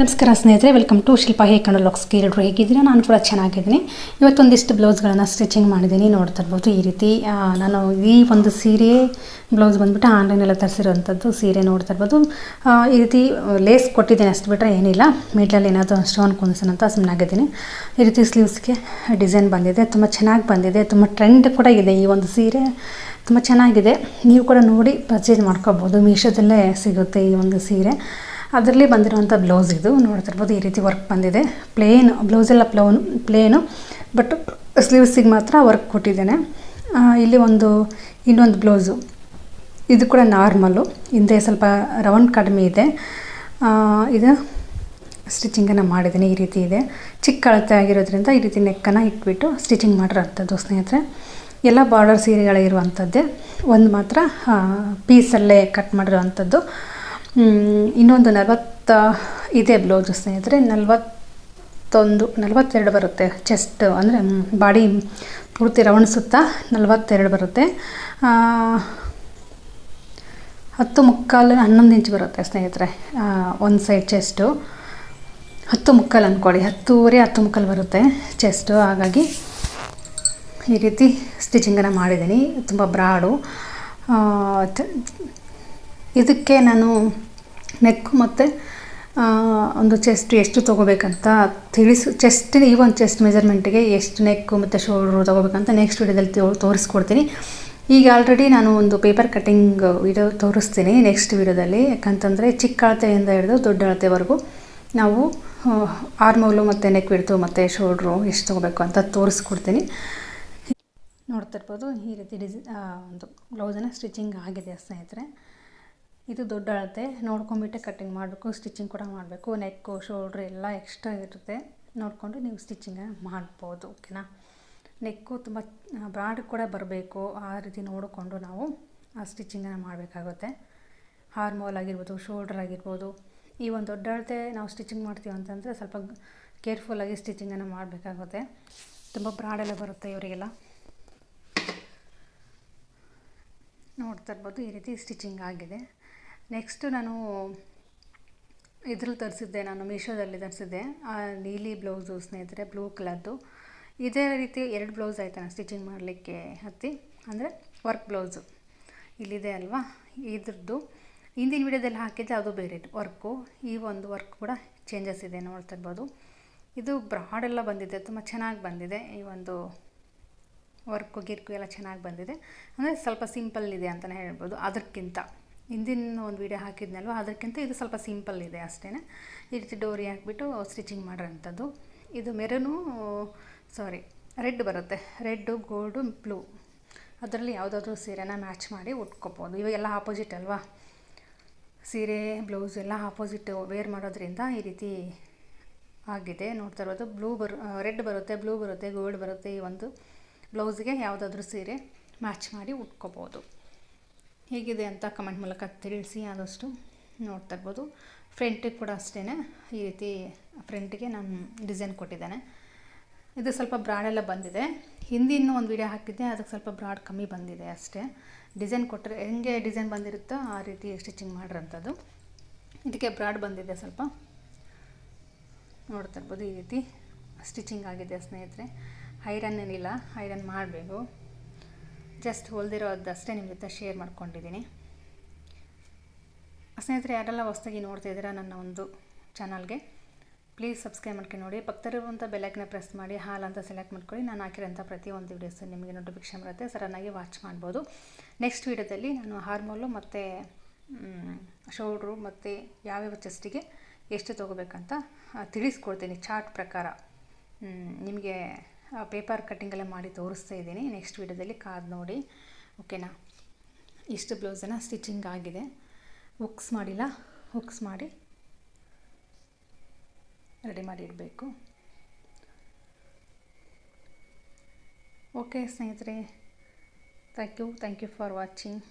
ನಮಸ್ಕಾರ ಸ್ನೇಹಿತರೆ welcome to Shilpa ಹೇಕಂಡು ಲಾಕ್ಸ್ ಕೇಳಿದ್ರು ಹೇಗಿದ್ದೀರಾ? ನಾನು ಕೂಡ ಚೆನ್ನಾಗಿದ್ದೀನಿ. ಇವತ್ತೊಂದಿಷ್ಟು ಬ್ಲೌಸ್ಗಳನ್ನು ಸ್ಟಿಚಿಂಗ್ ಮಾಡಿದ್ದೀನಿ. ನೋಡ್ತಾ ಇರ್ಬೋದು ಈ ರೀತಿ. ನಾನು ಈ ಒಂದು ಸೀರೆ ಬ್ಲೌಸ್ ಬಂದುಬಿಟ್ಟು ಆನ್ಲೈನೆಲ್ಲ ತರಿಸಿರೋವಂಥದ್ದು ಸೀರೆ ನೋಡ್ತಾ ಇರ್ಬೋದು. ಈ ರೀತಿ ಲೇಸ್ ಕೊಟ್ಟಿದ್ದೀನಿ ಅಷ್ಟು ಬಿಟ್ಟರೆ ಏನಿಲ್ಲ. ಮಿಡ್ಲಲ್ಲಿ ಏನಾದರೂ ಸ್ಟೋನ್ ಕುಂದಿಸೋಣ ಅಂತ ಸುಮ್ಮನಾಗಿದ್ದೀನಿ ಈ ರೀತಿ ಸ್ಲೀವ್ಸ್ಗೆ ಡಿಸೈನ್ ಬಂದಿದೆ. ತುಂಬ ಚೆನ್ನಾಗಿ ಬಂದಿದೆ. ತುಂಬ ಟ್ರೆಂಡ್ ಕೂಡ ಇದೆ ಈ ಒಂದು ಸೀರೆ. ತುಂಬ ಚೆನ್ನಾಗಿದೆ. ನೀವು ಕೂಡ ನೋಡಿ ಪರ್ಚೇಸ್ ಮಾಡ್ಕೋಬೋದು. ಮೀಶೋದಲ್ಲೇ ಸಿಗುತ್ತೆ ಈ ಒಂದು ಸೀರೆ. ಅದರಲ್ಲಿ ಬಂದಿರುವಂಥ ಬ್ಲೌಸ್ ಇದು. ನೋಡ್ತಿರ್ಬೋದು ಈ ರೀತಿ ವರ್ಕ್ ಬಂದಿದೆ. ಪ್ಲೇನ್ ಬ್ಲೌಸೆಲ್ಲ ಪ್ಲೌನ್ ಪ್ಲೇನು ಬಟ್ ಸ್ಲೀವ್ಸಿಗೆ ಮಾತ್ರ ವರ್ಕ್ ಕೊಟ್ಟಿದ್ದೇನೆ. ಇಲ್ಲಿ ಒಂದು, ಇನ್ನೊಂದು ಬ್ಲೌಸು ಇದು ಕೂಡ ನಾರ್ಮಲ್ಲು ಹಿಂದೆ ಸ್ವಲ್ಪ ರೌಂಡ್ ಕಡಿಮೆ ಇದೆ. ಇದು ಸ್ಟಿಚಿಂಗನ್ನು ಮಾಡಿದ್ದೀನಿ. ಈ ರೀತಿ ಇದೆ. ಚಿಕ್ಕ ಅಳತೆ ಆಗಿರೋದ್ರಿಂದ ಈ ರೀತಿ ನೆಕ್ಕನ್ನು ಇಟ್ಬಿಟ್ಟು ಸ್ಟಿಚಿಂಗ್ ಮಾಡಿರೋಂಥದ್ದು ಸ್ನೇಹಿತರೆ. ಎಲ್ಲ ಬಾರ್ಡರ್ ಸೀರೆಗಳಿರುವಂಥದ್ದೇ ಒಂದು ಮಾತ್ರ ಪೀಸಲ್ಲೇ ಕಟ್ ಮಾಡಿರೋವಂಥದ್ದು. ಇನ್ನೊಂದು ನಲವತ್ತ, ಇದೆ ಬ್ಲೌಸ್ ಸ್ನೇಹಿತರೆ, ನಲವತ್ತೊಂದು, ನಲವತ್ತೆರಡು ಬರುತ್ತೆ ಚೆಸ್ಟ್ ಅಂದರೆ ಬಾಡಿ ಪೂರ್ತಿ ರೌಂಡ್ ಸುತ್ತ ನಲವತ್ತೆರಡು ಬರುತ್ತೆ. ಹತ್ತು ಮುಕ್ಕಾಲು ಹನ್ನೊಂದು ಇಂಚ್ ಬರುತ್ತೆ ಸ್ನೇಹಿತರೆ ಒಂದು ಸೈಡ್ ಚೆಸ್ಟು ಹತ್ತು ಮುಕ್ಕಾಲು ಅಂದ್ಕೊಳ್ಳಿ ಹತ್ತೂವರೆ, ಹತ್ತು ಮುಕ್ಕಾಲು ಬರುತ್ತೆ ಚೆಸ್ಟು ಹಾಗಾಗಿ ಈ ರೀತಿ ಸ್ಟಿಚಿಂಗನ್ನು ಮಾಡಿದ್ದೀನಿ, ತುಂಬ ಬ್ರಾಡು. ಇದಕ್ಕೆ ನಾನು ನೆಕ್ಕು ಮತ್ತು ಒಂದು ಚೆಸ್ಟ್ ಎಷ್ಟು ತೊಗೋಬೇಕಂತ ತಿಳಿಸು ಚೆಸ್ಟಿನ ಈ ಒಂದು ಚೆಸ್ಟ್ ಮೆಜರ್ಮೆಂಟಿಗೆ ಎಷ್ಟು ನೆಕ್ಕು ಮತ್ತು ಶೋಲ್ಡ್ರು ತೊಗೋಬೇಕಂತ ನೆಕ್ಸ್ಟ್ ವಿಡಿಯೋದಲ್ಲಿ ತೋರಿಸ್ಕೊಡ್ತೀನಿ. ಈಗ ಆಲ್ರೆಡಿ ನಾನು ಒಂದು ಪೇಪರ್ ಕಟ್ಟಿಂಗ್ ವಿಡಿಯೋ ತೋರಿಸ್ತೀನಿ ನೆಕ್ಸ್ಟ್ ವಿಡಿಯೋದಲ್ಲಿ ಯಾಕಂತಂದರೆ ಚಿಕ್ಕ ಅಳತೆಯಿಂದ ಹಿಡಿದು ದೊಡ್ಡ ಅಳತೆವರೆಗೂ ನಾವು ಆರ್ಮೋಲು ಮತ್ತು ನೆಕ್ ಹಿಡ್ದು ಮತ್ತು ಶೋಲ್ಡ್ರು ಎಷ್ಟು ತೊಗೋಬೇಕು ಅಂತ ತೋರಿಸ್ಕೊಡ್ತೀನಿ. ನೋಡ್ತಾ ಇರ್ಬೋದು, ಈ ರೀತಿ ಡಿಸ್ ಒಂದು ಬ್ಲೌಸನ್ನು ಸ್ಟಿಚಿಂಗ್ ಆಗಿದೆ ಸ್ನೇಹಿತರೆ. ಇದು ದೊಡ್ಡ ಅಳತೆ. ನೋಡ್ಕೊಂಬಿಟ್ಟೆ ಕಟ್ಟಿಂಗ್ ಮಾಡಬೇಕು ಸ್ಟಿಚಿಂಗ್ ಕೂಡ ಮಾಡಬೇಕು. ನೆಕ್ಕು ಶೋಲ್ಡ್ರ್ ಎಲ್ಲ ಎಕ್ಸ್ಟ್ರಾ ಇರುತ್ತೆ. ನೋಡಿಕೊಂಡು ನೀವು ಸ್ಟಿಚಿಂಗ್ ಮಾಡ್ಬೋದು ಓಕೆನಾ ನೆಕ್ಕು ತುಂಬ ಬ್ರಾಡ್ ಕೂಡ ಬರಬೇಕು. ಆ ರೀತಿ ನೋಡಿಕೊಂಡು ನಾವು ಆ ಸ್ಟಿಚಿಂಗನ್ನು ಮಾಡಬೇಕಾಗುತ್ತೆ. ಹಾರ್ಮೋಲ್ ಆಗಿರ್ಬೋದು ಶೋಲ್ಡ್ರ್ ಆಗಿರ್ಬೋದು. ಈ ಒಂದು ದೊಡ್ಡ ಅಳತೆ ನಾವು ಸ್ಟಿಚಿಂಗ್ ಮಾಡ್ತೀವಿ ಅಂತಂದರೆ ಸ್ವಲ್ಪ ಕೇರ್ಫುಲ್ಲಾಗಿ ಸ್ಟಿಚಿಂಗನ್ನು ಮಾಡಬೇಕಾಗುತ್ತೆ. ತುಂಬ ಬ್ರಾಡೆಲ್ಲ ಬರುತ್ತೆ ಇವರಿಗೆಲ್ಲ. ನೋಡ್ತಾ ಇರ್ಬೋದು, ಈ ರೀತಿ ಸ್ಟಿಚಿಂಗ್ ಆಗಿದೆ. ನೆಕ್ಸ್ಟು ನಾನು ಇದ್ರಲ್ಲಿ ತರಿಸಿದ್ದೆ, ನಾನು ಮೀಶೋದಲ್ಲಿ ತರಿಸಿದ್ದೆ ನೀಲಿ ಬ್ಲೌಸು ಸ್ನೇಹಿತರೆ, ಬ್ಲೂ ಕಲರ್ದು. ಇದೇ ರೀತಿ ಎರಡು ಬ್ಲೌಸ್ ಆಯ್ತು ನಾನು ಸ್ಟಿಚಿಂಗ್ ಮಾಡಲಿಕ್ಕೆ ಹತ್ತಿ, ಅಂದರೆ ವರ್ಕ್ ಬ್ಲೌಸು. ಇಲ್ಲಿದೆ ಅಲ್ವಾ? ಇದ್ರದ್ದು. ಹಿಂದಿನ ವಿಡಿಯೋದಲ್ಲಿ ಹಾಕಿದ್ದೆ, ಅದು ಬೇರೆ ವರ್ಕು, ಈ ಒಂದು ವರ್ಕ್ ಕೂಡ ಚೇಂಜಸ್ ಇದೆ ನೋಡ್ತಾ ಇರ್ಬೋದು. ಇದು ಬ್ರಾಡೆಲ್ಲ ಬಂದಿದೆ, ತುಂಬ ಚೆನ್ನಾಗಿ ಬಂದಿದೆ. ಈ ಒಂದು ವರ್ಕು, ಗಿರ್ಕು ಎಲ್ಲ ಚೆನ್ನಾಗಿ ಬಂದಿದೆ. ಅಂದರೆ ಸ್ವಲ್ಪ ಸಿಂಪಲ್ ಇದೆ ಅಂತಲೇ ಹೇಳ್ಬೋದು, ಅದಕ್ಕಿಂತ. ಹಿಂದಿನ ಒಂದು ವಿಡಿಯೋ ಹಾಕಿದ್ನಲ್ವ? ಅದಕ್ಕಿಂತ ಇದು ಸ್ವಲ್ಪ ಸಿಂಪಲ್ ಇದೆ ಅಷ್ಟೇ ಈ ರೀತಿ ಡೋರಿ ಹಾಕ್ಬಿಟ್ಟು ಸ್ಟಿಚಿಂಗ್ ಮಾಡೋಂಥದ್ದು ಇದು ಮೆರೂನು ಸಾರಿ ರೆಡ್ ಬರುತ್ತೆ. ರೆಡ್ಡು ಗೋಲ್ಡು ಬ್ಲೂ ಅದರಲ್ಲಿ ಯಾವುದಾದ್ರೂ ಸೀರೆನ ಮ್ಯಾಚ್ ಮಾಡಿ ಉಟ್ಕೋಬೋದು. ಇವಾಗೆಲ್ಲ ಆಪೋಸಿಟ್ ಅಲ್ವಾ? ಸೀರೆ ಬ್ಲೌಸ್ ಎಲ್ಲ ಆಪೋಸಿಟ್ ವೇರ್ ಮಾಡೋದ್ರಿಂದ ಈ ರೀತಿ ಆಗಿದೆ. ನೋಡ್ತಾ ಇರೋದು ಬ್ಲೂ ಬರು ರೆಡ್ ಬರುತ್ತೆ ಬ್ಲೂ ಬರುತ್ತೆ ಗೋಲ್ಡ್ ಬರುತ್ತೆ ಈ ಒಂದು ಬ್ಲೌಸ್ಗೆ ಯಾವುದಾದ್ರೂ ಸೀರೆ ಮ್ಯಾಚ್ ಮಾಡಿ ಉಟ್ಕೋಬೋದು. ಹೇಗಿದೆ ಅಂತ ಕಮೆಂಟ್ ಮೂಲಕ ತಿಳಿಸಿ, ಆದಷ್ಟು ನೋಡ್ತಾ ಇರ್ಬೋದು. ಫ್ರಂಟಿಗೆ ಕೂಡ ಅಷ್ಟೇ ಈ ರೀತಿ ಫ್ರೆಂಟಿಗೆ ನಾನು ಡಿಸೈನ್ ಕೊಟ್ಟಿದ್ದೇನೆ. ಇದು ಸ್ವಲ್ಪ ಬ್ರಾಡೆಲ್ಲ ಬಂದಿದೆ. ಹಿಂದಿನ ಒಂದು ವಿಡಿಯೋ ಹಾಕಿದ್ದೆ, ಅದಕ್ಕೆ ಸ್ವಲ್ಪ ಬ್ರಾಡ್ ಕಮ್ಮಿ ಬಂದಿದೆ ಅಷ್ಟೇ. ಡಿಸೈನ್ ಕೊಟ್ಟರೆ ಹೆಂಗೆ ಡಿಸೈನ್ ಬಂದಿರುತ್ತೋ ಆ ರೀತಿ ಸ್ಟಿಚಿಂಗ್ ಮಾಡಿರೋಂಥದ್ದು. ಇದಕ್ಕೆ ಬ್ರಾಡ್ ಬಂದಿದೆ ಸ್ವಲ್ಪ. ನೋಡ್ತಾ ಇರ್ಬೋದು ಈ ರೀತಿ ಸ್ಟಿಚಿಂಗ್ ಆಗಿದೆ ಸ್ನೇಹಿತರೆ. ಐರನ್ ಏನಿಲ್ಲ ಐರನ್ ಮಾಡಬೇಕು. ಜಸ್ಟ್ ಹೊಲ್ದಿರೋದಷ್ಟೇ ನಿಮ್ಮ ಜೊತೆ ಶೇರ್ ಮಾಡ್ಕೊಂಡಿದ್ದೀನಿ. ಸ್ನೇಹಿತರೆ, ಯಾರೆಲ್ಲ ಹೊಸ್ದಾಗಿ ನೋಡ್ತಾ ಇದ್ದೀರಾ ನನ್ನ ಒಂದು ಚಾನಲ್ಗೆ ಪ್ಲೀಸ್ ಸಬ್ಸ್ಕ್ರೈಬ್ ಮಾಡ್ಕೊಂಡು ನೋಡಿ. ಪಕ್ಕದಲ್ಲಿರುವಂಥ ಬೆಲ್ಲೈಕನ್ನ ಪ್ರೆಸ್ ಮಾಡಿ, ಹಾಲ್ ಅಂತ ಸೆಲೆಕ್ಟ್ ಮಾಡ್ಕೊಳ್ಳಿ. ನಾನು ಹಾಕಿರೋಂಥ ಪ್ರತಿಯೊಂದು ವೀಡಿಯೋಸ್ ನಿಮಗೆ ನೋಟಿಫಿಕೇಶನ್ ಬರುತ್ತೆ, ಸಡನ್ನಾಗಿ ವಾಚ್ ಮಾಡ್ಬೋದು. ನೆಕ್ಸ್ಟ್ ವೀಡಿಯೋದಲ್ಲಿ ನಾನು ಹಾರ್ಮೋಲು ಮತ್ತು ಶೋಲ್ಡ್ರು ಮತ್ತು ಯಾವ್ಯಾವ ಚೆಸ್ಟಿಗೆ ಎಷ್ಟು ತೊಗೋಬೇಕಂತ ತಿಳಿಸ್ಕೊಡ್ತೀನಿ ಚಾರ್ಟ್ ಪ್ರಕಾರ. ನಿಮಗೆ ಪೇಪರ್ ಕಟ್ಟಿಂಗೆಲ್ಲ ಮಾಡಿ ತೋರಿಸ್ತಾ ಇದ್ದೀನಿ. ನೆಕ್ಸ್ಟ್ ವೀಡಿಯೋದಲ್ಲಿ ಕಾದು ನೋಡಿ. ಓಕೆನಾ ಇಷ್ಟು ಬ್ಲೌಸನ್ನು ಸ್ಟಿಚಿಂಗ್ ಆಗಿದೆ. ಹುಕ್ಸ್ ಮಾಡಿಲ್ಲ? ಹುಕ್ಸ್ ಮಾಡಿ ರೆಡಿ ಮಾಡಿ ಇಡಬೇಕು. ಓಕೆ ಸ್ನೇಹಿತರೆ. Thank you thank you for watching